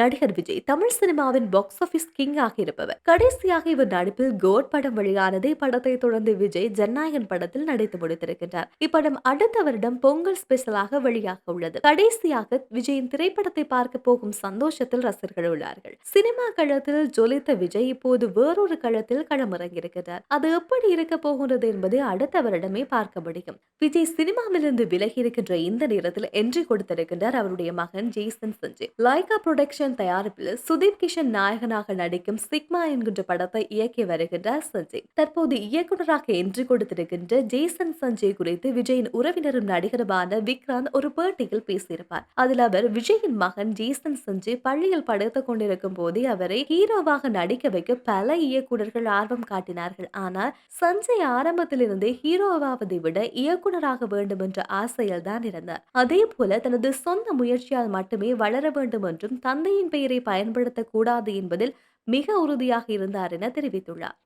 நடிகர் விஜய் தமிழ் சினிமாவின் box office king ஆக இருப்பவர். கடைசியாக இவர் நடிப்பில் கோட் படம் வெளியானது இப்படத்தை தொடர்ந்து விஜய் ஜனநாயகன் படத்தில் நடித்து முடித்திருக்கின்றார். இப்படம் அடுத்த வருடம் பொங்கல் ஸ்பெஷலாக வெளியாக உள்ளது. கடைசியாக விஜயின் திரைப்படத்தை பார்க்க போகும் சந்தோஷத்தில் ரசிகர்கள் உள்ளார்கள். சினிமா களத்தில் ஜொலித்த விஜய் இப்போது வேறொரு களத்தில் களமிறங்கியிருக்கிறார். அது எப்படி இருக்க போகிறது என்பதை அடுத்த வருடமே பார்க்க முடியும். விஜய் சினிமாவிலிருந்து விலகி இருக்கின்ற இந்த நேரத்தில் என்ட்ரி கொடுத்திருக்கின்றார் அவருடைய மகன் ஜெய்சன் சஞ்சய். லைகா புரொடக்ஷன் கிஷன் தயாரிப்பில் சுதீப் கிஷன் நாயகனாக நடிக்கும் சிக்மா என்கின்ற படத்தை இயக்கி வருகின்றார் சஞ்சய். தற்போது இயக்குநராக என்று கொடுத்திருக்கின்ற ஜேசன் சஞ்சய் குறித்து விஜயின் உறவினரும் நடிகருமான விக்ராந்த் ஒரு பேட்டியில் பேசியிருப்பார். அதில் அவர் விஜயின் மகன் ஜேசன் சஞ்சய் பள்ளியில் படுத்துக் கொண்டிருக்கும் போதே அவரை ஹீரோவாக நடிக்க வைக்க பல இயக்குநர்கள் ஆர்வம் காட்டினார்கள். ஆனால் சஞ்சய் ஆரம்பத்திலிருந்தே ஹீரோவாவதை விட இயக்குநராக வேண்டும் என்ற ஆசையில் தான் இருந்தார். அதே போல தனது சொந்த முயற்சியால் மட்டுமே வளர வேண்டும் என்றும் தந்தை தந்தையின் பெயரை பயன்படுத்தக்கூடாது என்பதில் மிக உறுதியாக இருந்தார் என தெரிவித்துள்ளார்.